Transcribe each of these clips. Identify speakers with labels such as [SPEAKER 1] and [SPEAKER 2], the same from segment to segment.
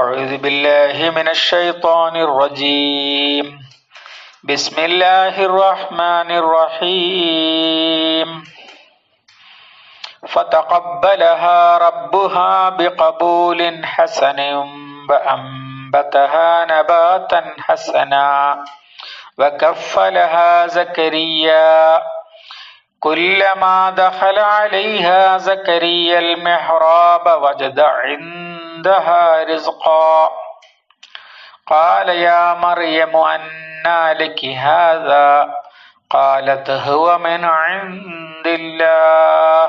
[SPEAKER 1] أعوذ بالله من الشيطان الرجيم. بسم الله الرحمن الرحيم. فتقبلها ربها بقبول حسن وأنبتها نباتا حسنا وكفلها زكريا. كلما دخل عليها زكريا المحراب وجد عندها رزقا قال يا مريم أنى لك هذا قالت هو من عند الله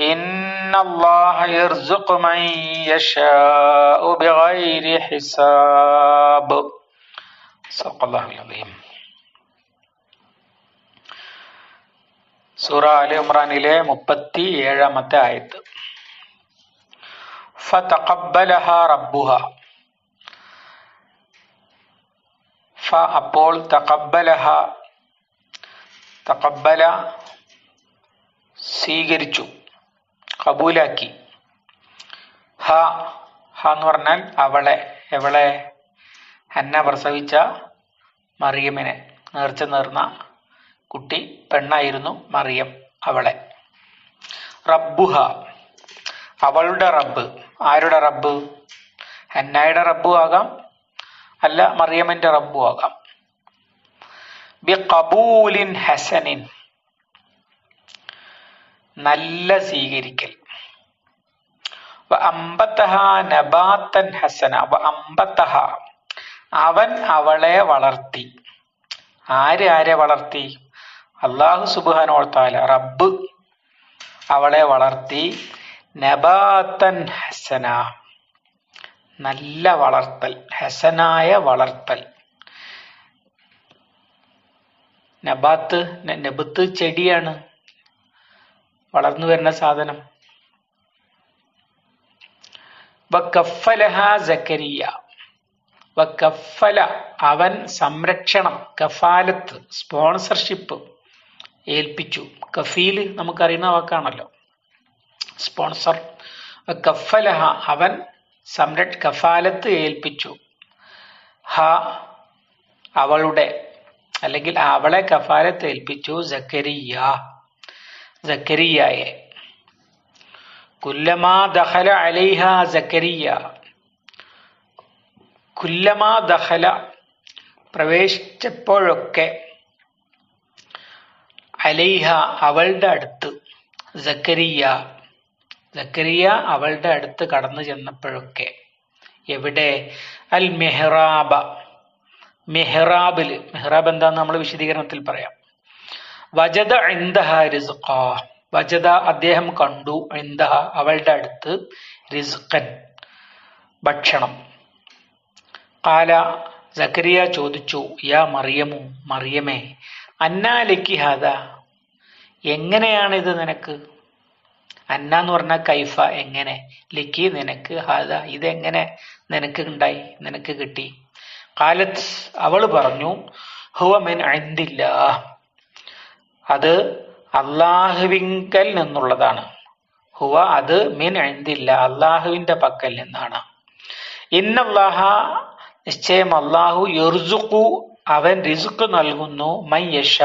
[SPEAKER 1] إن الله يرزق من يشاء بغير حساب صدق الله العظيم സൂറ അലി ഇമ്രാനിലെ മുപ്പത്തി ഏഴാമത്തെ ആയത്ത് ഫതഖബ്ബലഹ റബ്ബുഹ. ഫ അപ്പോൾ തഖബ്ബലഹ. തഖബ്ബല സ്വീകരിച്ചു. കബൂലാക്കി. ഹ ഹ എന്ന് പറഞ്ഞാൽ അവളെ എവളെ? ഹന്ന പ്രസവിച്ച മറിയമിനെ നേർച്ച നേർന്ന കുട്ടി പെണ്ണായിരുന്നു മറിയം അവളെ. റബ്ബുഹ. അവളുടെ റബ്ബ്. ആരുടെ റബ്ബ്? ഹന്നായുടെ റബ്ബു ആകാം. അല്ല മറിയമ്മന്റെ റബ്ബു ആകാം. ബി കബൂലിൻ ഹസനിൻ. നല്ല സ്വീകരിക്കൽ. ഹസന. അവൻ അവളെ വളർത്തി. ആര് ആരെ വളർത്തി? അള്ളാഹു സുബാനോർത്താല റബ്ബ് അവളെ വളർത്തി. നബാത്തൻ ഹസന. നല്ല വളർത്തൽ ഹസനായ വളർത്തൽ. നബാത്ത് നബത്ത് ചെടിയാണ് വളർന്നു വരുന്ന സാധനം. ജക്കരിയ അവൻ സംരക്ഷണം കഫാലത്ത് സ്പോൺസർഷിപ്പ് ഏൽപ്പിച്ചു. കഫീൽ നമുക്കറിയുന്ന വാക്കാണല്ലോ. സ്പോൺസർ. കഫലഹ അവൻ സംരക്ഷ കഫാലത്ത് ഏൽപ്പിച്ചു. ഹ അവളുടെ അല്ലെങ്കിൽ അവളെ കഫാലത്ത് ഏൽപ്പിച്ചു ജക്കരിയ ജക്കരിയായെ കുല്ലമാ ദഹല അലൈഹ ജക്കരിയ കുല്ലമാ ദഹല പ്രവേശിച്ചപ്പോഴൊക്കെ അലൈഹ അവളുടെ അടുത്ത് ജക്കരിയ ജക്കരിയ അവളുടെ അടുത്ത് കടന്നു ചെന്നപ്പോഴൊക്കെ എവിടെ? അൽ മെഹ്റാബ. മെഹ്റാബിൽ. മെഹ്റാബ് എന്താന്ന് നമ്മൾ വിശദീകരണത്തിൽ പറയാം. വജദ എന്തഹ റിസ്ഖ. വജദ അദ്ദേഹം കണ്ടു. എന്തഹ അവളുടെ അടുത്ത് റിസ്ഖൻ ഭക്ഷണം. കാല സക്കരിയ ചോദിച്ചു യാ മറിയമു മറിയമേ അന്നാലിക്ക് ഹാദ? എങ്ങനെയാണിത് നിനക്ക്? അന്ന എന്ന് പറഞ്ഞാൽ കൈഫ എങ്ങനെ? ലിക്കി നിനക്ക് ഹാദ ഇതെങ്ങനെ നിനക്ക് ഉണ്ടായി? നിനക്ക് കിട്ടി. കാലത്ത് അവൾ പറഞ്ഞു ഹുവ മിൻ അന്തില്ല അത് അള്ളാഹുവിങ്കൽ നിന്നുള്ളതാണ്. ഹുവ അത് മിൻ അന്തില്ല അള്ളാഹുവിന്റെ പക്കൽ നിന്നാണ്. ഇന്നല്ലാഹ നിശ്ചയം അള്ളാഹു യർസുഖു അവൻ റിസുക്ക് നൽകുന്നു മൈ യഷ.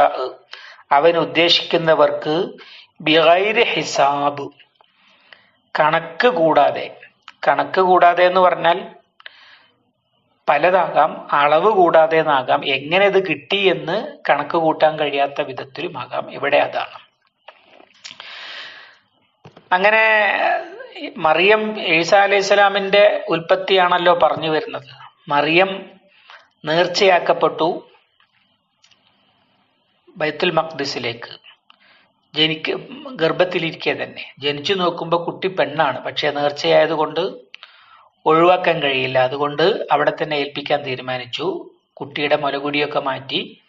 [SPEAKER 1] അവൻ ഉദ്ദേശിക്കുന്നവർക്ക് ബിഗൈര് ഹിസാബ്. കണക്ക് കൂടാതെ കണക്ക് കൂടാതെ എന്ന് പറഞ്ഞാൽ പലതാകാം അളവ് കൂടാതെ എന്നാകാം എങ്ങനെ ഇത് കിട്ടി എന്ന് കണക്ക് കൂട്ടാൻ കഴിയാത്ത വിധത്തിലുമാകാം. ഇവിടെ അതാണ്. അങ്ങനെ മറിയം ഈസ അലൈഹി സ്വലാമിന്റെ ഉൽപ്പത്തിയാണല്ലോ പറഞ്ഞു വരുന്നത്. മറിയം നേർച്ചയാക്കപ്പെട്ടു ബൈത്തുൽ മഖ്ദിസിലേക്ക് ജനിക്ക് ഗർഭത്തിലിരിക്കെ തന്നെ. ജനിച്ചു നോക്കുമ്പോൾ കുട്ടി പെണ്ണാണ്. പക്ഷേ നേർച്ചയായതുകൊണ്ട് ഒഴിവാക്കാൻ കഴിയില്ല. അതുകൊണ്ട് അവിടെ തന്നെ ഏൽപ്പിക്കാൻ തീരുമാനിച്ചു. കുട്ടിയുടെ മുലകുടിയൊക്കെ മാറ്റി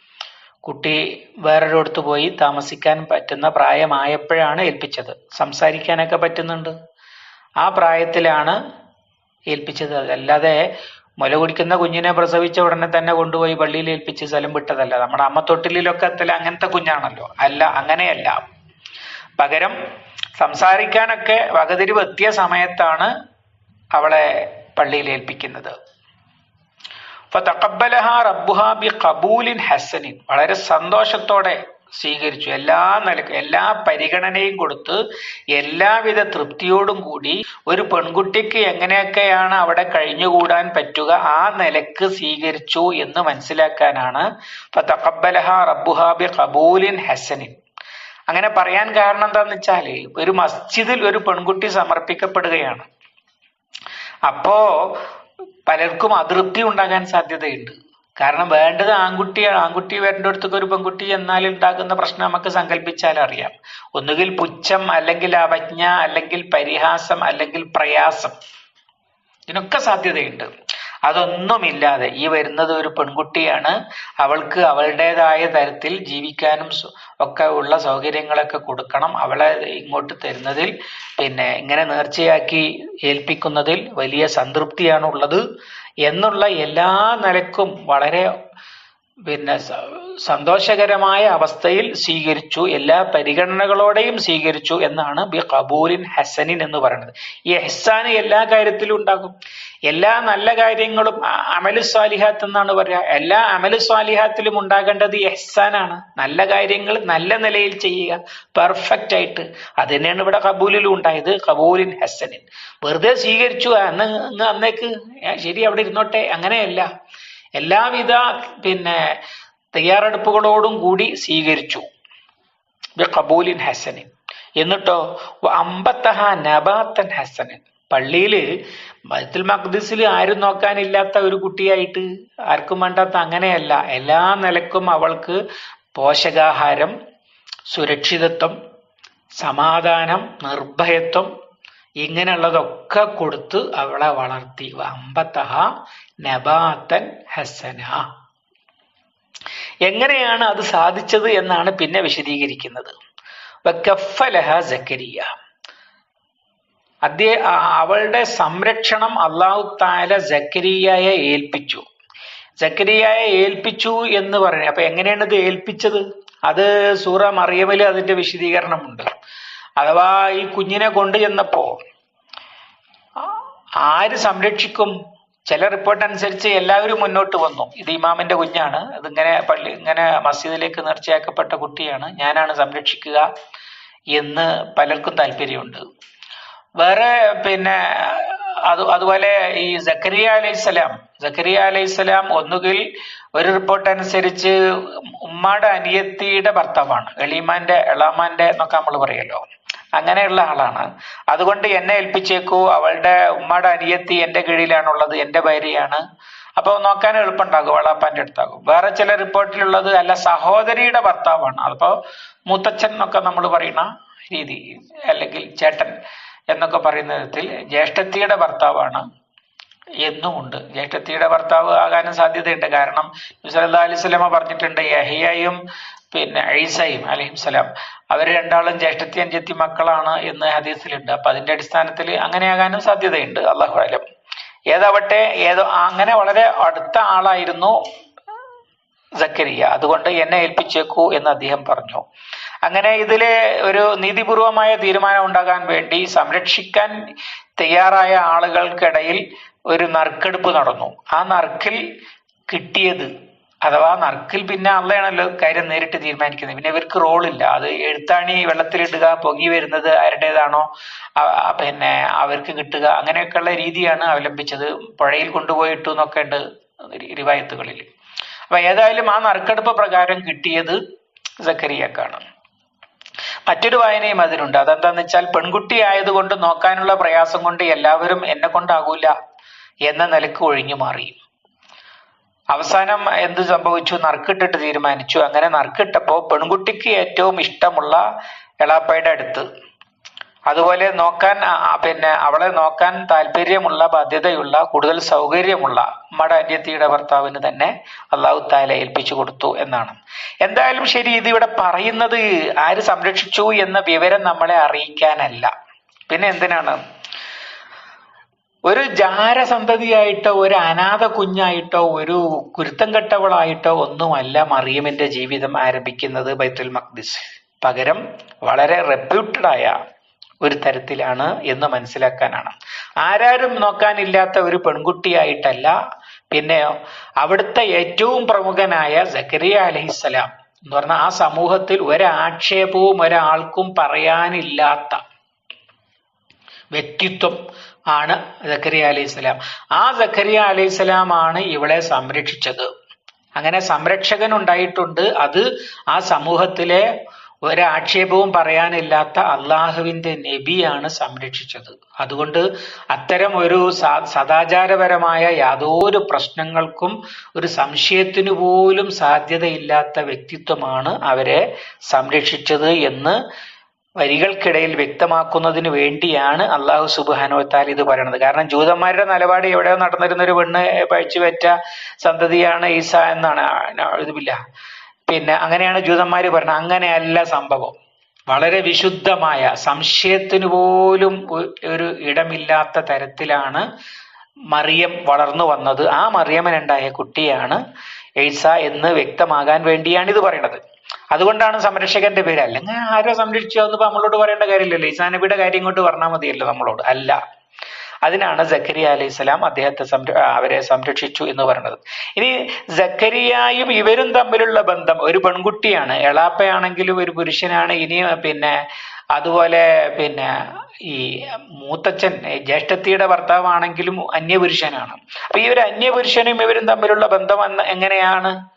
[SPEAKER 1] കുട്ടി വേറൊരിടത്ത് പോയി താമസിക്കാൻ പറ്റുന്ന പ്രായമായപ്പോഴാണ് ഏൽപ്പിച്ചത്. സംസാരിക്കാനൊക്കെ പറ്റുന്നുണ്ട്. ആ പ്രായത്തിലാണ് ഏൽപ്പിച്ചത്. അതല്ലാതെ മുല കുടിക്കുന്ന കുഞ്ഞിനെ പ്രസവിച്ച ഉടനെ തന്നെ കൊണ്ടുപോയി പള്ളിയിൽ ഏൽപ്പിച്ച് സ്ഥലം വിട്ടതല്ല. നമ്മുടെ അമ്മ തൊട്ടിലൊക്കെ അങ്ങനത്തെ കുഞ്ഞാണല്ലോ. അല്ല അങ്ങനെയല്ല. പകരം സംസാരിക്കാനൊക്കെ വകതിരിവ് എത്തിയ സമയത്താണ് അവളെ പള്ളിയിൽ ഏൽപ്പിക്കുന്നത്. ഖബൂലിൻ ഹസനിൻ. വളരെ സന്തോഷത്തോടെ സ്വീകരിച്ചു. എല്ലാ നിലക്കും എല്ലാ പരിഗണനയും കൊടുത്ത് എല്ലാവിധ തൃപ്തിയോടും കൂടി ഒരു പെൺകുട്ടിക്ക് എങ്ങനെയൊക്കെയാണ് അവിടെ കഴിഞ്ഞുകൂടാൻ പറ്റുക ആ നിലയ്ക്ക് സ്വീകരിച്ചു എന്ന് മനസ്സിലാക്കാനാണ് ഫതഖബ്ബലഹ റബ്ബുഹാബി ഖബൂലിൻ ഹസനിൻ. അങ്ങനെ പറയാൻ കാരണം എന്താന്ന് വെച്ചാൽ ഒരു മസ്ജിദിൽ ഒരു പെൺകുട്ടി സമർപ്പിക്കപ്പെടുകയാണ്. അപ്പോ പലർക്കും അതൃപ്തി ഉണ്ടാകാൻ സാധ്യതയുണ്ട്. കാരണം വേണ്ടത് ആൺകുട്ടിയാണ് ആൺകുട്ടി വരേണ്ടടുത്തേക്ക് ഒരു പെൺകുട്ടി എന്നാൽ ഉണ്ടാകുന്ന പ്രശ്നം നമുക്ക് സങ്കല്പിച്ചാൽ അറിയാം. ഒന്നുകിൽ പുച്ഛം അല്ലെങ്കിൽ അവജ്ഞ അല്ലെങ്കിൽ പരിഹാസം അല്ലെങ്കിൽ പ്രയാസം. ഇതിനൊക്കെ സാധ്യതയുണ്ട്. അതൊന്നുമില്ലാതെ ഈ വരുന്നത് ഒരു പെൺകുട്ടിയാണ്. അവൾക്ക് അവളുടേതായ തരത്തിൽ ജീവിക്കാനും ഒക്കെ ഉള്ള സൗകര്യങ്ങളൊക്കെ കൊടുക്കണം അവളെ ഇങ്ങോട്ട് തരുന്നതിൽ. പിന്നെ ഇങ്ങനെ നേർച്ചയാക്കി ഏൽപ്പിക്കുന്നതിൽ വലിയ സംതൃപ്തിയാണുള്ളത്. എന്നുള്ള എല്ലാ നിലക്കും വളരെ പിന്നെ സന്തോഷകരമായ അവസ്ഥയിൽ സ്വീകരിച്ചു എല്ലാ പരിഗണനകളോടെയും സ്വീകരിച്ചു എന്നാണ് ബി കബൂലിൻ ഹസനിൻ എന്ന് പറയുന്നത്. ഈ ഹസാന് എല്ലാ കാര്യത്തിലും ഉണ്ടാകും. എല്ലാ നല്ല കാര്യങ്ങളും അമലു സ്വാലിഹാത്ത് എന്നാണ് പറയുക. എല്ലാ അമലു സ്വാലിഹാത്തിലും ഉണ്ടാകേണ്ടത് എഹ്സാനാണ് നല്ല കാര്യങ്ങൾ നല്ല നിലയിൽ ചെയ്യുക പെർഫെക്റ്റ് ആയിട്ട്. അത് തന്നെയാണ് ഇവിടെ കബൂലിലും ഉണ്ടായത് കബൂലിൻ ഹസനിൻ. വെറുതെ സ്വീകരിച്ചു അന്ന് അന്നേക്ക് ശരി അവിടെ ഇരുന്നോട്ടെ. അങ്ങനെയല്ല. എല്ലാവിധ പിന്നെ തയ്യാറെടുപ്പുകളോടും കൂടി സ്വീകരിച്ചു. കബൂലിൻ ഹസനിൻ. എന്നിട്ടോ അമ്പത്തഹ നബാത്തൻ ഹസനൻ. പള്ളിയിൽ ബൈത്തുൽ മഖ്ദിസിൽ ആരും നോക്കാനില്ലാത്ത ഒരു കുട്ടിയായിട്ട് ആർക്കും വേണ്ടാത്ത അങ്ങനെയല്ല. എല്ലാ നിലക്കും അവൾക്ക് പോഷകാഹാരം സുരക്ഷിതത്വം സമാധാനം നിർഭയത്വം ഇങ്ങനെയുള്ളതൊക്കെ കൊടുത്ത് അവളെ വളർത്തി. അമ്പത്തഹ നബാത്തൻ ഹസന. എങ്ങനെയാണ് അത് സാധിച്ചത് എന്നാണ് പിന്നെ വിശദീകരിക്കുന്നത്. വക്കഫലഹ സക്കരിയ. അവളുടെ സംരക്ഷണം അള്ളാഹു താല സക്കരിയയെ ഏൽപ്പിച്ചു. സക്കരിയയെ ഏൽപ്പിച്ചു എന്ന് പറഞ്ഞു അപ്പൊ എങ്ങനെയാണ് ഇത് ഏൽപ്പിച്ചത്? അത് സൂറ മറിയമിൽ അതിന്റെ വിശദീകരണമുണ്ട്. അഥവാ ഈ കുഞ്ഞിനെ കൊണ്ടു ചെന്നപ്പോ ആര് സംരക്ഷിക്കും? ചില റിപ്പോർട്ട് അനുസരിച്ച് എല്ലാവരും മുന്നോട്ട് വന്നു. ഇത് ഇമാമിന്റെ കുഞ്ഞാണ്. ഇതിങ്ങനെ പള്ളി ഇങ്ങനെ മസ്ജിദിലേക്ക് നേർച്ചയാക്കപ്പെട്ട കുട്ടിയാണ്. ഞാനാണ് സംരക്ഷിക്കുക എന്ന് പലർക്കും താല്പര്യമുണ്ട്. വേറെ പിന്നെ അത് അതുപോലെ ഈ സക്കരിയ അലൈഹിസ്സലാം സക്കരിയ അലൈഹിസ്സലാം ഒന്നുകിൽ ഒരു റിപ്പോർട്ട് അനുസരിച്ച് ഉമ്മാടെ അനിയത്തിയുടെ ഭർത്താവാണ്. എളീമാന്റെ എളാമാന്റെ എന്നൊക്കെ നമ്മൾ പറയല്ലോ. അങ്ങനെയുള്ള ആളാണ്. അതുകൊണ്ട് എന്നെ ഏൽപ്പിച്ചേക്കൂ. അവളുടെ ഉമ്മയുടെ അനിയത്തി എന്റെ കീഴിലാണുള്ളത് എന്റെ ഭാര്യയാണ്. അപ്പൊ നോക്കാൻ എളുപ്പമുണ്ടാകും വളാപ്പാന്റെ അടുത്താകും. വേറെ ചില റിപ്പോർട്ടിലുള്ളത് അല്ല സഹോദരിയുടെ ഭർത്താവാണ്. അപ്പോ മൂത്തച്ഛൻ എന്നൊക്കെ നമ്മൾ പറയുന്ന രീതി അല്ലെങ്കിൽ ചേട്ടൻ എന്നൊക്കെ പറയുന്ന വിധത്തിൽ ജ്യേഷ്ഠത്തിയുടെ ഭർത്താവാണ്. എന്നുമുണ്ട്. ജ്യേഷ്ഠത്തിയുടെ ഭർത്താവ് ആകാനും സാധ്യതയുണ്ട്. കാരണം അലൈഹി വസല്ലമ പറഞ്ഞിട്ടുണ്ട് യഹിയയും പിന്നെ ഐസയും അലഹിംസലാം അവർ രണ്ടാളും ജ്യേഷ്ഠത്തി അഞ്ചെത്തി മക്കളാണ് എന്ന് ഹദീസിലുണ്ട്. അപ്പൊ അതിന്റെ അടിസ്ഥാനത്തിൽ അങ്ങനെയാകാനും സാധ്യതയുണ്ട്. അള്ളാഹു അലം. ഏതാവട്ടെ ഏതോ അങ്ങനെ വളരെ അടുത്ത ആളായിരുന്നു സക്കരിയ. അതുകൊണ്ട് എന്നെ ഏൽപ്പിച്ചേക്കൂ എന്ന് അദ്ദേഹം പറഞ്ഞു. അങ്ങനെ ഇതിലെ ഒരു നീതിപൂർവമായ തീരുമാനം ഉണ്ടാകാൻ വേണ്ടി സംരക്ഷിക്കാൻ തയ്യാറായ ആളുകൾക്കിടയിൽ ഒരു നറുക്കെടുപ്പ് നടന്നു. ആ നറുക്കിൽ കിട്ടിയത് അഥവാ നറുക്കിൽ പിന്നെ അള്ളയാണല്ലോ കാര്യം നേരിട്ട് തീരുമാനിക്കുന്നത്. പിന്നെ ഇവർക്ക് റോളില്ല. അത് എഴുത്താണി വെള്ളത്തിലിടുക പൊങ്ങി വരുന്നത് ആരുടേതാണോ പിന്നെ അവർക്ക് കിട്ടുക അങ്ങനെയൊക്കെയുള്ള രീതിയാണ് അവലംബിച്ചത്. പുഴയിൽ കൊണ്ടുപോയിട്ടു എന്നൊക്കെ ഉണ്ട് റിവായത്തുകളിൽ അപ്പൊ ഏതായാലും ആ നറുക്കെടുപ്പ് പ്രകാരം കിട്ടിയത് സക്കരിയക്കാണ് മറ്റൊരു വായനയും അതിനുണ്ട് അതെന്താന്ന് വെച്ചാൽ പെൺകുട്ടി ആയതുകൊണ്ട് നോക്കാനുള്ള പ്രയാസം കൊണ്ട് എല്ലാവരും എന്നെ കൊണ്ടാകൂല എന്ന നിലയ്ക്ക് ഒഴിഞ്ഞു മാറി. അവസാനം എന്ത് സംഭവിച്ചു? നറുക്കിട്ടിട്ട് തീരുമാനിച്ചു. അങ്ങനെ നറുക്കിട്ടപ്പോ പെൺകുട്ടിക്ക് ഏറ്റവും ഇഷ്ടമുള്ള എളാപ്പയുടെ അടുത്ത്. അതുപോലെ നോക്കാൻ പിന്നെ അവളെ നോക്കാൻ താല്പര്യമുള്ള ബാധ്യതയുള്ള കൂടുതൽ സൗകര്യമുള്ള ഉമ്മയുടെ അന്യത്തിയുടെ ഭർത്താവിന് തന്നെ അള്ളാഹു താല ഏൽപ്പിച്ചു കൊടുത്തു എന്നാണ്. എന്തായാലും ശരി ഇതിവിടെ പറയുന്നത് ആര് സംരക്ഷിച്ചു എന്ന വിവരം നമ്മളെ അറിയിക്കാനല്ല. പിന്നെ എന്തിനാണ്? ഒരു ജാരസന്തതിയായിട്ടോ ഒരു അനാഥ കുഞ്ഞായിട്ടോ ഒരു കുരുത്തം കെട്ടവളായിട്ടോ ഒന്നുമല്ല മറിയമിന്റെ ജീവിതം ആരംഭിക്കുന്നത് ബൈത്തുൽ മഖ്ദിസ്. പകരം വളരെ റെപ്യൂട്ടഡ് ആയ ഒരു തരത്തിലാണ് എന്ന് മനസ്സിലാക്കാനാണ്. ആരാരും നോക്കാനില്ലാത്ത ഒരു പെൺകുട്ടിയായിട്ടല്ല പിന്നെ അവിടുത്തെ ഏറ്റവും പ്രമുഖനായ സക്കരിയ അലഹിസ്സലാം എന്ന് പറഞ്ഞാൽ ആ സമൂഹത്തിൽ ഒരാക്ഷേപവും ഒരാൾക്കും പറയാനില്ലാത്ത വ്യക്തിത്വം ആണ് സക്കരിയ അലൈഹിസ്സലാം ആ സക്കരിയ അലൈഹിസ്സലാമാണ് ഇവളെ സംരക്ഷിച്ചത്. അങ്ങനെ സംരക്ഷകൻ ഉണ്ടായിട്ടുണ്ട് അത് ആ സമൂഹത്തിലെ ഒരാക്ഷേപവും പറയാനില്ലാത്ത അള്ളാഹുവിന്റെ നബിയാണ് സംരക്ഷിച്ചത്. അതുകൊണ്ട് അത്തരം ഒരു സദാചാരപരമായ യാതൊരു പ്രശ്നങ്ങൾക്കും ഒരു സംശയത്തിനു പോലും സാധ്യതയില്ലാത്ത വ്യക്തിത്വമാണ് അവരെ സംരക്ഷിച്ചത് എന്ന് വരികൾക്കിടയിൽ വ്യക്തമാക്കുന്നതിന് വേണ്ടിയാണ് അള്ളാഹു സുബാനുവത്താൽ ഇത് പറയണത്. കാരണം ജൂതന്മാരുടെ നിലപാട് എവിടെയോ നടന്നിരുന്ന ഒരു പെണ്ണ് പഴിച്ചുപറ്റ സന്തതിയാണ് ഈസ എന്നാണ്. എഴുതുമില്ല പിന്നെ അങ്ങനെയാണ് ജൂതന്മാര് പറഞ്ഞത് അങ്ങനെയല്ല സംഭവം. വളരെ വിശുദ്ധമായ സംശയത്തിന് പോലും ഒരു ഇടമില്ലാത്ത തരത്തിലാണ് മറിയം വളർന്നു വന്നത്. ആ മറിയമ്മനുണ്ടായ കുട്ടിയാണ് എയ്സ എന്ന് വ്യക്തമാകാൻ വേണ്ടിയാണ് ഇത് പറയുന്നത് അതുകൊണ്ടാണ് സംരക്ഷകന്റെ പേര്. അല്ലെങ്കിൽ ആരോ സംരക്ഷിച്ചു എന്ന് നമ്മളോട് പറയേണ്ട കാര്യമില്ലല്ലോ. ഈസാ നബിയുടെ കാര്യം ഇങ്ങോട്ട് പറഞ്ഞാൽ മതിയല്ലോ നമ്മളോട്. അല്ല. അതിനാണ് സക്കരിയ അലൈഹി സ്വലാം അദ്ദേഹത്തെ സംര അവരെ സംരക്ഷിച്ചു എന്ന് പറയുന്നത്. ഇനി സക്കരിയായും ഇവരും തമ്മിലുള്ള ബന്ധം ഒരു പെൺകുട്ടിയാണ്. എളാപ്പയാണെങ്കിലും ഒരു പുരുഷനാണ്. ഇനി പിന്നെ അതുപോലെ പിന്നെ ഈ മൂത്തച്ഛൻ ജ്യേഷ്ഠത്തിയുടെ ഭർത്താവാണെങ്കിലും അന്യപുരുഷനാണ്. അപ്പൊ ഈ ഒരു അന്യപുരുഷനും ഇവരും തമ്മിലുള്ള ബന്ധം എങ്ങനെയാണ്?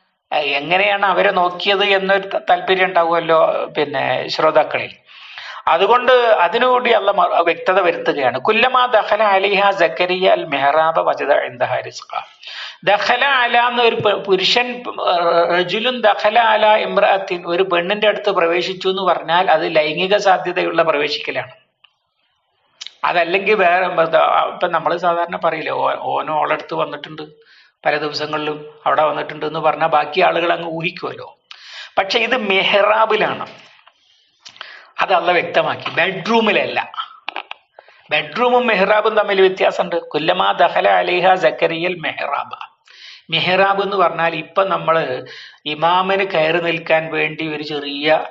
[SPEAKER 1] എങ്ങനെയാണ് അവരെ നോക്കിയത് എന്നൊരു താല്പര്യം ഉണ്ടാവുമല്ലോ പിന്നെ ശ്രോതാക്കളിൽ അതുകൊണ്ട് അതിനുകൂടി അല്ല വ്യക്തത വരുത്തുകയാണ്. കുല്ലമാ ദഹല അലിഹ ജക്കരിയ അൽ മെഹറാബ റിസ്ഖ. ദഖല അല എന്ന ഒരു പുരുഷൻ റജുലും ദഹല അല ഇമ്രാത്തിൻ ഒരു പെണ്ണിന്റെ അടുത്ത് പ്രവേശിച്ചു എന്ന് പറഞ്ഞാൽ അത് ലൈംഗിക സാധ്യതയുള്ള പ്രവേശിക്കലാണ്. അതല്ലെങ്കിൽ വേറെ ഇപ്പൊ നമ്മൾ സാധാരണ പറയില്ലേ ഓനോ ഓളടുത്ത് വന്നിട്ടുണ്ട്. പല ദിവസങ്ങളിലും അവിടെ വന്നിട്ടുണ്ട് എന്ന് പറഞ്ഞാൽ ബാക്കി ആളുകൾ അങ്ങ് ഊഹിക്കുമല്ലോ പക്ഷെ ഇത് മെഹ്റാബിലാണ്. അത് അല്ല വ്യക്തമാക്കി. ബെഡ്റൂമിലല്ല. ബെഡ്റൂമും മെഹ്റാബും തമ്മിൽ വ്യത്യാസമുണ്ട്. കൊല്ലമാ ദഹല അലിഹ സക്കരിയൽ മെഹ്റാബ. മെഹ്റാബ് എന്ന് പറഞ്ഞാൽ ഇപ്പൊ നമ്മൾ ഇമാമിന് കയറി നിൽക്കാൻ വേണ്ടി ഒരു ചെറിയ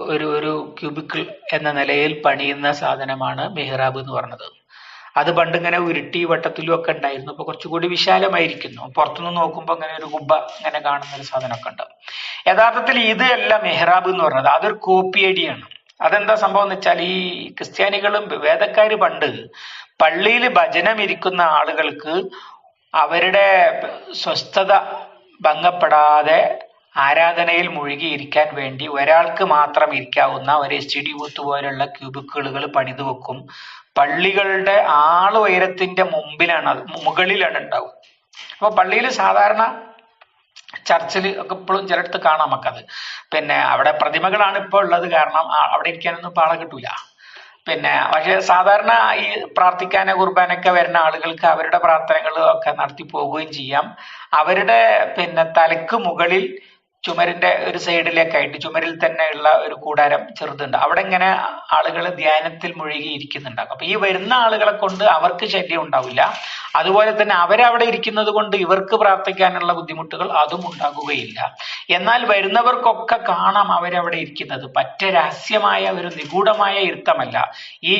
[SPEAKER 1] ഒരു ഒരു ക്യൂബിക്കിൾ എന്ന നിലയിൽ പണിയുന്ന സാധനമാണ് മെഹ്റാബ് എന്ന് പറഞ്ഞത്. അത് പണ്ട് ഇങ്ങനെ ഉരുട്ടി വട്ടത്തിലും ഒക്കെ ഉണ്ടായിരുന്നു. അപ്പൊ കുറച്ചുകൂടി വിശാലമായിരിക്കുന്നു. പുറത്തുനിന്ന് നോക്കുമ്പോൾ അങ്ങനെ ഒരു കുബ്ബ ഇങ്ങനെ കാണുന്ന ഒരു സാധനമൊക്കെ ഉണ്ട്. യഥാർത്ഥത്തിൽ ഇത് അല്ല മെഹ്റാബ് എന്ന് പറഞ്ഞത് അതൊരു കോപ്പിയടിയാണ് അതെന്താ സംഭവം എന്ന് വെച്ചാൽ ഈ ക്രിസ്ത്യാനികളും വേദക്കാര് പണ്ട് പള്ളിയിൽ ഭജനം ഇരിക്കുന്ന ആളുകൾക്ക് അവരുടെ സ്വസ്ഥത ഭംഗപ്പെടാതെ ആരാധനയിൽ മുഴുകിയിരിക്കാൻ വേണ്ടി ഒരാൾക്ക് മാത്രം ഇരിക്കാവുന്ന ഒരു എസ് ടി ഡി ബൂത്ത് പോലുള്ള ക്യൂബിക്കിളുകൾ പണിതു വെക്കും. പള്ളികളുടെ ആൾ ഉയരത്തിന്റെ മുമ്പിലാണ് അത് മുകളിലാണ് ഉണ്ടാവും അപ്പൊ പള്ളിയിൽ സാധാരണ ചർച്ചിൽ ഒക്കെ ഇപ്പോഴും ചിലയിടത്ത് കാണാം നമുക്കത്. പിന്നെ അവിടെ പ്രതിമകളാണ് ഇപ്പോൾ ഉള്ളത് കാരണം അവിടെ ഇരിക്കാനൊന്നും ആളെ കിട്ടൂല. പിന്നെ പക്ഷെ സാധാരണ ഈ പ്രാർത്ഥിക്കാന കുർബാനൊക്കെ വരുന്ന ആളുകൾക്ക് അവരുടെ പ്രാർത്ഥനകൾ ഒക്കെ നടത്തി പോവുകയും ചെയ്യാം. അവരുടെ പിന്നെ തലക്ക് മുകളിൽ ചുമരിന്റെ ഒരു സൈഡിലേക്കായിട്ട് ചുമരിൽ തന്നെ ഉള്ള ഒരു കൂടാരം ചെറുതുണ്ട്. അവിടെ ഇങ്ങനെ ആളുകൾ ധ്യാനത്തിൽ മുഴുകി ഇരിക്കുന്നുണ്ടാകും അപ്പൊ ഈ വരുന്ന ആളുകളെ കൊണ്ട് അവർക്ക് ശല്യം ഉണ്ടാവില്ല. അതുപോലെ തന്നെ അവരവിടെ ഇരിക്കുന്നത് കൊണ്ട് ഇവർക്ക് പ്രാർത്ഥിക്കാനുള്ള ബുദ്ധിമുട്ടുകൾ അതും ഉണ്ടാകുകയില്ല. എന്നാൽ വരുന്നവർക്കൊക്കെ കാണാം അവരവിടെ ഇരിക്കുന്നത്. പറ്റ രഹസ്യമായ ഒരു നിഗൂഢമായ ഇരുത്തമല്ല. ഈ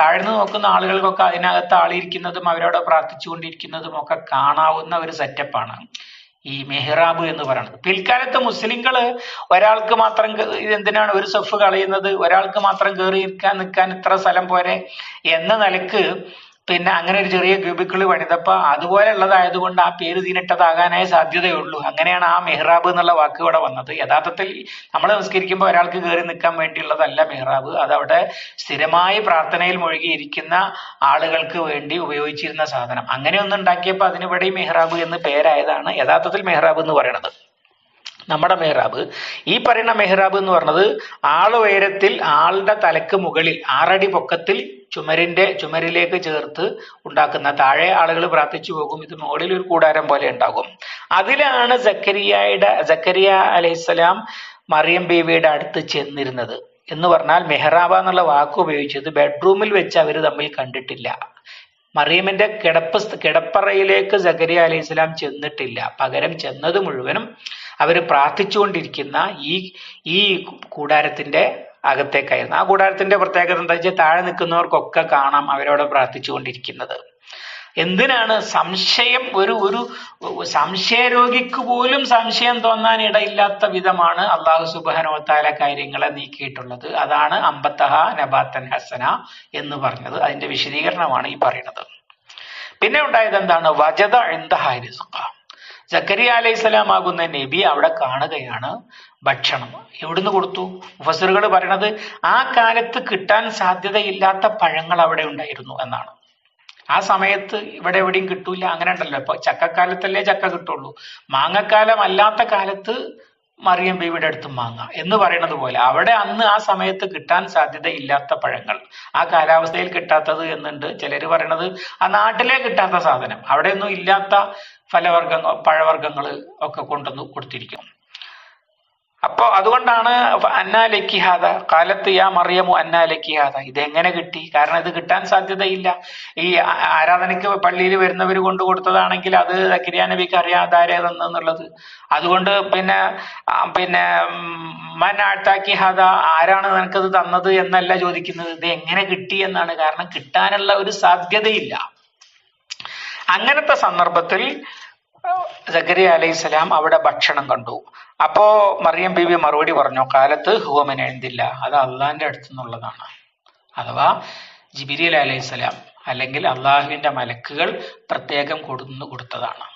[SPEAKER 1] താഴ്ന്നു നോക്കുന്ന ആളുകൾക്കൊക്കെ അതിനകത്ത് ആളിരിക്കുന്നതും അവരവിടെ പ്രാർത്ഥിച്ചുകൊണ്ടിരിക്കുന്നതും ഒക്കെ കാണാവുന്ന ഒരു സെറ്റപ്പാണ് ഈ മെഹ്റാബ് എന്ന് പറയുന്നത് പിൽക്കാലത്ത് മുസ്ലിങ്ങൾ ഒരാൾക്ക് മാത്രം ഇതെന്തിനാണ് ഒരു സഫ് കളയുന്നത്? ഒരാൾക്ക് മാത്രം കയറി നിൽക്കാൻ നിൽക്കാൻ ഇത്ര സ്ഥലം പോരെ? എന്ന നിലയ്ക്ക് പിന്നെ അങ്ങനെ ഒരു ചെറിയ ക്യൂബിക്കിൾ പണിതപ്പോ അതുപോലെയുള്ളതായതുകൊണ്ട് ആ പേര് തീനിട്ടതാകാനേ സാധ്യതയുള്ളൂ. അങ്ങനെയാണ് ആ മെഹ്റാബ് എന്നുള്ള വാക്ക് ഇവിടെ വന്നത്. യഥാർത്ഥത്തിൽ നമ്മൾ നമസ്കരിക്കുമ്പോൾ ഒരാൾക്ക് കയറി നിൽക്കാൻ വേണ്ടിയുള്ളതല്ല മെഹ്റാബ്. അതവിടെ സ്ഥിരമായി പ്രാർത്ഥനയിൽ മുഴുകിയിരിക്കുന്ന ആളുകൾക്ക് വേണ്ടി ഉപയോഗിച്ചിരുന്ന സാധനം. അങ്ങനെ ഒന്ന് ഉണ്ടാക്കിയപ്പോൾ അതിനിവിടെ മെഹ്റാബ് എന്ന് പേരായതാണ് യഥാർത്ഥത്തിൽ മെഹ്റാബ് എന്ന് പറയുന്നത് നമ്മുടെ മെഹ്റാബ്. ഈ പറയുന്ന മെഹ്റാബ് എന്ന് പറഞ്ഞത് ആൾ ഉയരത്തിൽ ആളുടെ തലക്ക് മുകളിൽ ആറടി പൊക്കത്തിൽ ചുമരിന്റെ ചുമരിലേക്ക് ചേർത്ത് ഉണ്ടാക്കുന്ന താഴെ ആളുകൾ പ്രാർത്ഥിച്ചു പോകും. ഇത് മുകളിൽ ഒരു കൂടാരം പോലെ ഉണ്ടാകും. അതിലാണ് സക്കരിയയുടെ സക്കരിയ അലൈഹിസ്സലാം മറിയം ബീവിയുടെ അടുത്ത് ചെന്നിരുന്നത്. എന്ന് പറഞ്ഞാൽ മെഹ്റാബ എന്നുള്ള വാക്ക് ഉപയോഗിച്ചത് ബെഡ്റൂമിൽ വെച്ച് അവർ തമ്മിൽ കണ്ടിട്ടില്ല. മറിയമിന്റെ കിടപ്പ് കിടപ്പറയിലേക്ക് സക്കരിയ അലൈഹി സ്വലാം ചെന്നിട്ടില്ല. പകരം ചെന്നത് മുഴുവനും അവർ പ്രാർത്ഥിച്ചുകൊണ്ടിരിക്കുന്ന ഈ ഈ കൂടാരത്തിന്റെ അകത്തേക്കായിരുന്നു ആ കൂടാരത്തിന്റെ പ്രത്യേകത എന്താ വെച്ചാൽ താഴെ നിൽക്കുന്നവർക്കൊക്കെ കാണാം അവരോട് പ്രാർത്ഥിച്ചുകൊണ്ടിരിക്കുന്നത്. എന്തിനാണ് സംശയം? ഒരു ഒരു സംശയരോഗിക്ക് പോലും സംശയം തോന്നാൻ ഇടയില്ലാത്ത വിധമാണ് അള്ളാഹു സുബാനോത്താല കാര്യങ്ങളെ നീക്കിയിട്ടുള്ളത്. അതാണ് അമ്പത്തഹ നബാത്തൻ ഹസന എന്ന് പറഞ്ഞത്. അതിന്റെ വിശദീകരണമാണ് ഈ പറയുന്നത്. പിന്നെ ഉണ്ടായത് എന്താണ്? വജത എന്താ ജക്കരിയ അലൈഹിസ്സലാം ആകുന്ന നബി അവിടെ കാണുകയാണ്. ഭക്ഷണം. എവിടുന്ന് കൊടുത്തു? മുഫസറുകൾ പറയണത് ആ കാലത്ത് കിട്ടാൻ സാധ്യതയില്ലാത്ത പഴങ്ങൾ അവിടെ ഉണ്ടായിരുന്നു എന്നാണ്. ആ സമയത്ത് ഇവിടെ എവിടെയും കിട്ടൂല അങ്ങനെ ഉണ്ടല്ലോ. ഇപ്പൊ ചക്കക്കാലത്തല്ലേ ചക്ക കിട്ടുള്ളൂ. മാങ്ങക്കാലം അല്ലാത്ത കാലത്ത് മറിയം ബീവിയുടെ അടുത്ത് മാങ്ങ എന്ന് പറയുന്നത് പോലെ അവിടെ അന്ന് ആ സമയത്ത് കിട്ടാൻ സാധ്യതയില്ലാത്ത പഴങ്ങൾ. ആ കാലാവസ്ഥയിൽ കിട്ടാത്തത് എന്നുണ്ട് ചിലർ പറയണത്. ആ നാട്ടിലെ കിട്ടാത്ത സാധനം. അവിടെയൊന്നും ഇല്ലാത്ത ഫലവർഗങ്ങൾ പഴവർഗങ്ങൾ ഒക്കെ കൊണ്ടുവന്ന് കൊടുത്തിരിക്കും അപ്പൊ അതുകൊണ്ടാണ് അന്നാ ലക്കിഹാദ കാലത്ത് യാ മറിയമു ലക്കിഹാദ ഇതെങ്ങനെ കിട്ടി? കാരണം ഇത് കിട്ടാൻ സാധ്യതയില്ല. ഈ ആരാധനയ്ക്ക് പള്ളിയിൽ വരുന്നവർ കൊണ്ട് കൊടുത്തതാണെങ്കിൽ അത് സക്കരിയ നബിക്ക് അറിയാതാരേതെന്നുള്ളത് അതുകൊണ്ട് പിന്നെ പിന്നെ മൻ ആഴ്ത്താക്കി ഹദ ആരാണ് നിനക്കത് തന്നത് എന്നല്ല ചോദിക്കുന്നത്. ഇത് എങ്ങനെ കിട്ടി എന്നാണ്. കാരണം കിട്ടാനുള്ള ഒരു സാധ്യതയില്ല. അങ്ങനത്തെ സന്ദർഭത്തിൽ സക്കരിയ അലൈഹിസ്സലാം അവിടെ ഭക്ഷണം കണ്ടു. അപ്പോ മറിയം ബീവി മറുപടി പറഞ്ഞു കാലത്ത് ഹുവമൻ എഴുതില്ല അത് അള്ളാഹിന്റെ അടുത്തു നിന്നുള്ളതാണ് അഥവാ ജിബിരിൽ അലൈഹിസ്സലാം അല്ലെങ്കിൽ അള്ളാഹുവിന്റെ മലക്കുകൾ പ്രത്യേകം കൊടുന്നു കൊടുത്തതാണ്.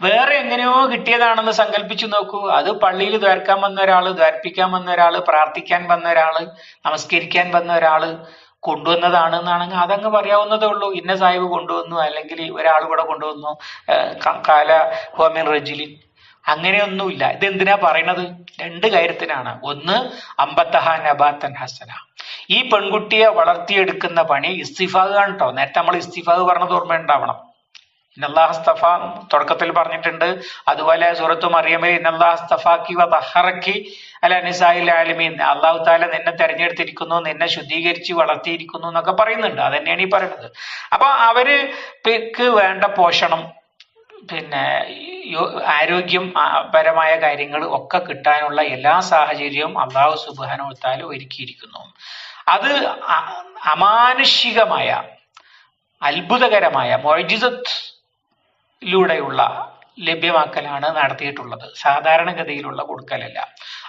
[SPEAKER 1] വേറെ എങ്ങനെയോ കിട്ടിയതാണെന്ന് സങ്കല്പിച്ചു നോക്കൂ. അത് പള്ളിയിൽ ദ്വാരക്കാൻ വന്ന ഒരാൾ ദ്വാരപ്പിക്കാൻ വന്ന ഒരാൾ പ്രാർത്ഥിക്കാൻ വന്ന ഒരാൾ നമസ്കരിക്കാൻ വന്ന ഒരാൾ കൊണ്ടുവന്നതാണ് എന്നാണെങ്കിൽ അതങ്ങ് പറയാവുന്നതേ ഉള്ളൂ. ഇന്ന സാഹിബ് കൊണ്ടുവന്നു അല്ലെങ്കിൽ ഒരാൾ കൂടെ കൊണ്ടുവന്നു കാല ഹോമിൻ റജിലിൻ അങ്ങനെയൊന്നുമില്ല. ഇത് എന്തിനാ പറയണത്? രണ്ട് കാര്യത്തിനാണ്. ഒന്ന് അമ്പത്തഹ നബാത്തൻ ഹസന. ഈ പെൺകുട്ടിയെ വളർത്തിയെടുക്കുന്ന പണി ഇസ്തിഫാഖ് ആണ് കേട്ടോ നേരത്തെ നമ്മൾ ഇസ്തിഫാഖ് പറഞ്ഞത് ഓർമ്മയുണ്ടാവണം. ഇന്നല്ലാഹസ്തഫ തുടക്കത്തിൽ പറഞ്ഞിട്ടുണ്ട്. അതുപോലെ സൂറത്തു മറിയമിൽ ഇന്നല്ലാഹസ്തഫാക്കി വഹറക്കി അല്ല അല നിസായിൽ ആലിമീൻ. അള്ളാഹു താല നിന്നെ തെരഞ്ഞെടുത്തിരിക്കുന്നു നിന്നെ ശുദ്ധീകരിച്ച് വളർത്തിയിരിക്കുന്നു എന്നൊക്കെ പറയുന്നുണ്ട്. അത് തന്നെയാണ് ഈ പറയുന്നത്. അപ്പൊ അവർ ക്ക് വേണ്ട പോഷണം പിന്നെ ആരോഗ്യം പരമായ കാര്യങ്ങൾ ഒക്കെ കിട്ടാനുള്ള എല്ലാ സാഹചര്യവും അള്ളാഹു സുബാനോ താല ഒരുക്കിയിരിക്കുന്നു. അത് അമാനുഷികമായ അത്ഭുതകരമായ മൊയ്ജിസത്ത് ലൂടെയുള്ള ലഭ്യമാക്കലാണ് നടത്തിയിട്ടുള്ളത്. സാധാരണഗതിയിലുള്ള കൊടുക്കലല്ല.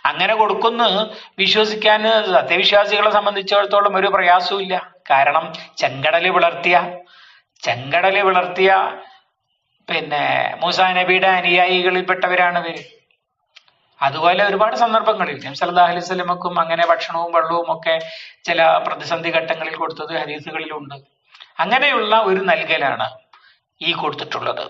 [SPEAKER 1] അങ്ങനെ കൊടുക്കുന്ന വിശ്വസിക്കാൻ സത്യവിശ്വാസികളെ സംബന്ധിച്ചിടത്തോളം ഒരു പ്രയാസവും ഇല്ല കാരണം ചെങ്കടൽ വിളർത്തിയ ചെങ്കടൽ വിളർത്തിയ പിന്നെ മൂസാ നബിയുടെ അനുയായികളിൽപ്പെട്ടവരാണ് ഇവർ. അതുപോലെ ഒരുപാട് സന്ദർഭങ്ങളിൽ നബി സല്ലല്ലാഹു അലൈഹി വസല്ലമക്കും അങ്ങനെ ഭക്ഷണവും വെള്ളവും ഒക്കെ ചില പ്രതിസന്ധി ഘട്ടങ്ങളിൽ കൊടുത്തത് ഹദീസുകളിലുണ്ട്. അങ്ങനെയുള്ള ഒരു നൽകലാണ് ഈ കൊടുത്തിട്ടുള്ളത്.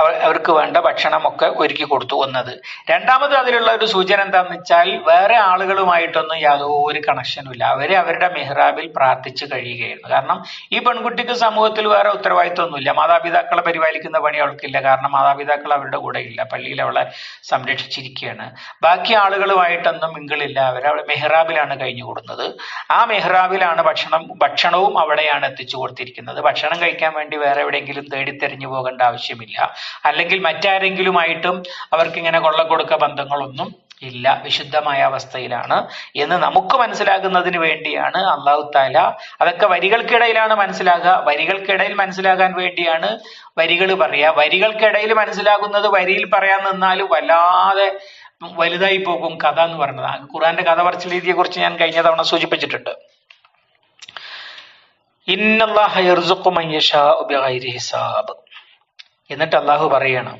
[SPEAKER 1] അവർക്ക് വേണ്ട ഭക്ഷണമൊക്കെ ഒരുക്കി കൊടുത്തു വന്നത്. രണ്ടാമത് അതിലുള്ള ഒരു സൂചന എന്താന്ന് വെച്ചാൽ വേറെ ആളുകളുമായിട്ടൊന്നും യാതൊരു കണക്ഷനും ഇല്ല. അവർ അവരുടെ മെഹ്റാബിൽ പ്രാർത്ഥിച്ച് കഴിയുകയായിരുന്നു. കാരണം ഈ പെൺകുട്ടിക്ക് സമൂഹത്തിൽ വേറെ ഉത്തരവാദിത്വമൊന്നുമില്ല. മാതാപിതാക്കളെ പരിപാലിക്കുന്ന പണി അവൾക്കില്ല. കാരണം മാതാപിതാക്കൾ അവരുടെ കൂടെ ഇല്ല. പള്ളിയിൽ അവളെ സംരക്ഷിച്ചിരിക്കുകയാണ്. ബാക്കി ആളുകളുമായിട്ടൊന്നും മിങ്കിളില്ല അവർ മെഹ്റാബിലാണ് കഴിഞ്ഞു കൂടുന്നത്. ആ മെഹ്റാബിലാണ് ഭക്ഷണം ഭക്ഷണവും അവിടെയാണ് എത്തിച്ചു കൊടുത്തിരിക്കുന്നത്. ഭക്ഷണം കഴിക്കാൻ വേണ്ടി വേറെ എവിടെയെങ്കിലും തേടി തെരഞ്ഞു പോകേണ്ട ആവശ്യമില്ല. അല്ലെങ്കിൽ മറ്റാരെങ്കിലുമായിട്ടും അവർക്ക് ഇങ്ങനെ കൊള്ളക്കൊടുക്ക ബന്ധങ്ങളൊന്നും ഇല്ല. വിശുദ്ധമായ അവസ്ഥയിലാണ്. എന്ന് നമുക്ക് മനസ്സിലാകുന്നതിന് വേണ്ടിയാണ് അള്ളാഹു താല അതൊക്കെ വരികൾക്കിടയിലാണ് മനസ്സിലാകുക. വരികൾക്കിടയിൽ മനസ്സിലാകാൻ വേണ്ടിയാണ് വരികൾ പറയുക വരികൾക്കിടയിൽ മനസ്സിലാകുന്നത് വരിയിൽ പറയാൻ നിന്നാലും വല്ലാതെ വലുതായി പോകും കഥ എന്ന് പറയുന്നത്. ഖുറാന്റെ കഥ പറച്ച രീതിയെ കുറിച്ച് ഞാൻ കഴിഞ്ഞ തവണ സൂചിപ്പിച്ചിട്ടുണ്ട്. ഹിസാബ്. എന്നിട്ട് അള്ളാഹു പറയണം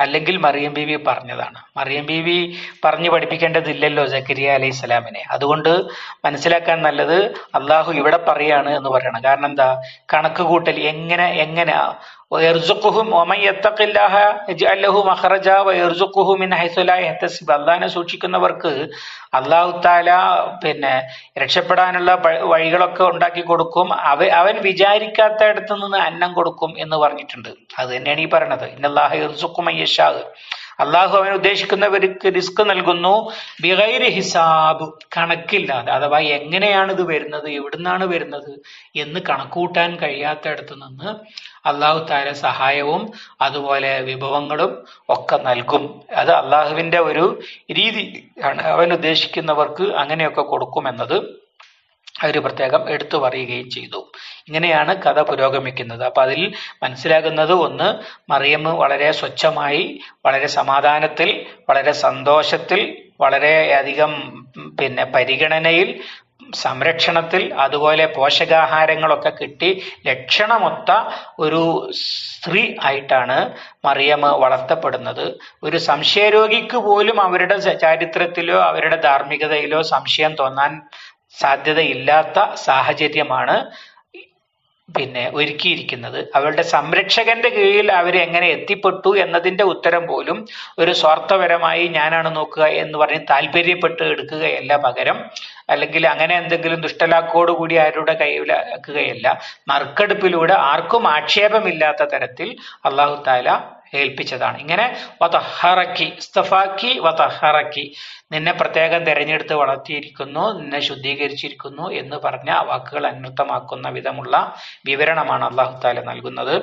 [SPEAKER 1] അല്ലെങ്കിൽ മറിയം ബീവി പറഞ്ഞതാണ്. മറിയം ബീവി പറഞ്ഞു പഠിപ്പിക്കേണ്ടതില്ലല്ലോ സക്കരിയ അലൈഹി സ്വലാമിനെ. അതുകൊണ്ട് മനസ്സിലാക്കാൻ നല്ലത് അള്ളാഹു ഇവിടെ പറയാണ് എന്ന് പറയണം. കാരണം എന്താ? കണക്ക് കൂട്ടൽ എങ്ങനെ എങ്ങനെ അള്ളാഹിനെ സൂക്ഷിക്കുന്നവർക്ക് അള്ളാഹു താല പിന്നെ രക്ഷപ്പെടാനുള്ള വഴികളൊക്കെ ഉണ്ടാക്കി കൊടുക്കും. അവ അവൻ വിചാരിക്കാത്ത ഇടത്തു നിന്ന് അന്നം കൊടുക്കും എന്ന് പറഞ്ഞിട്ടുണ്ട്. അത് തന്നെയാണ് ഈ പറയണത്. ഇന്നല്ലാഹുക്കുമയ്യഷാഹ് അള്ളാഹു അവൻ ഉദ്ദേശിക്കുന്നവർക്ക് റിസ്ക് നൽകുന്നു. ബിഗൈര് ഹിസാബ്. കണക്കില്ലാതെ അഥവാ എങ്ങനെയാണ് ഇത് വരുന്നത് എവിടുന്നാണ് വരുന്നത് എന്ന് കണക്കൂട്ടാൻ കഴിയാത്ത ഇടത്തു നിന്ന് അള്ളാഹു താര സഹായവും അതുപോലെ വിഭവങ്ങളും ഒക്കെ നൽകും. അത് അള്ളാഹുവിന്റെ ഒരു രീതി ആണ്. അവൻ ഉദ്ദേശിക്കുന്നവർക്ക് അങ്ങനെയൊക്കെ കൊടുക്കുമെന്നത് അവർ പ്രത്യേകം എടുത്തു പറയുകയും ചെയ്തു. ഇങ്ങനെയാണ് കഥ പുരോഗമിക്കുന്നത്. അപ്പൊ അതിൽ മനസ്സിലാകുന്നത് ഒന്ന് മറിയമ്മ വളരെ സ്വച്ഛമായി വളരെ സമാധാനത്തിൽ വളരെ സന്തോഷത്തിൽ വളരെ അധികം പിന്നെ പരിഗണനയിൽ സംരക്ഷണത്തിൽ അതുപോലെ പോഷകാഹാരങ്ങളൊക്കെ കിട്ടി ലക്ഷണമൊത്ത ഒരു സ്ത്രീ ആയിട്ടാണ് മറിയമ്മ വളർത്തപ്പെടുന്നത്. ഒരു സംശയരോഗിക്ക് പോലും അവരുടെ ചരിത്രത്തിലോ അവരുടെ ധാർമ്മികതയിലോ സംശയം തോന്നാൻ സാധ്യതയില്ലാത്ത സാഹചര്യമാണ് പിന്നെ ഒരുക്കിയിരിക്കുന്നത്. അവരുടെ സംരക്ഷകന്റെ കീഴിൽ അവർ എങ്ങനെ എത്തിപ്പെട്ടു എന്നതിന്റെ ഉത്തരം പോലും ഒരു സ്വാർത്ഥപരമായി ഞാനാണ് നോക്കുക എന്ന് പറഞ്ഞ് താല്പര്യപ്പെട്ട് എടുക്കുകയല്ല പകരം. അല്ലെങ്കിൽ അങ്ങനെ എന്തെങ്കിലും കൂടി ആരുടെ കയ്യിലാക്കുകയല്ല നറുക്കെടുപ്പിലൂടെ ആർക്കും ആക്ഷേപമില്ലാത്ത തരത്തിൽ അള്ളാഹു താല ഏൽപ്പിച്ചതാണ് ഇങ്ങനെ വതഹറക്കി ഇസ്തഫാക്കി വതഹറക്കി നിന്നെ പ്രത്യേകം തിരഞ്ഞെടുത്ത് വളർത്തിയിരിക്കുന്നു നിന്നെ ശുദ്ധീകരിച്ചിരിക്കുന്നു എന്ന് പറഞ്ഞ വാക്കുകൾ അനർത്ഥമാക്കുന്ന വിധമുള്ള വിവരണമാണ് അള്ളാഹു താല നൽകുന്നത്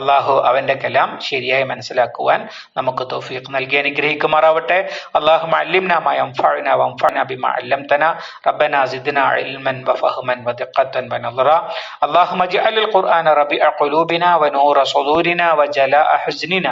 [SPEAKER 1] അള്ളാഹു അവന്റെ കലാം ശരിയായി മനസ്സിലാക്കുവാൻ നമുക്ക് തോഫീഖ് നൽകി അനുഗ്രഹിക്കുമാറാവട്ടെ അള്ളാഹു അല്ലിംന മാ യൻഫഉന വൻഫഅന ബിമാ അല്ലംതന ربنا زدنا علما وفهما ودقة ونظرا اللهم اجعل القرآن ربيع قلوبنا ونور صدورنا وجلاء حزننا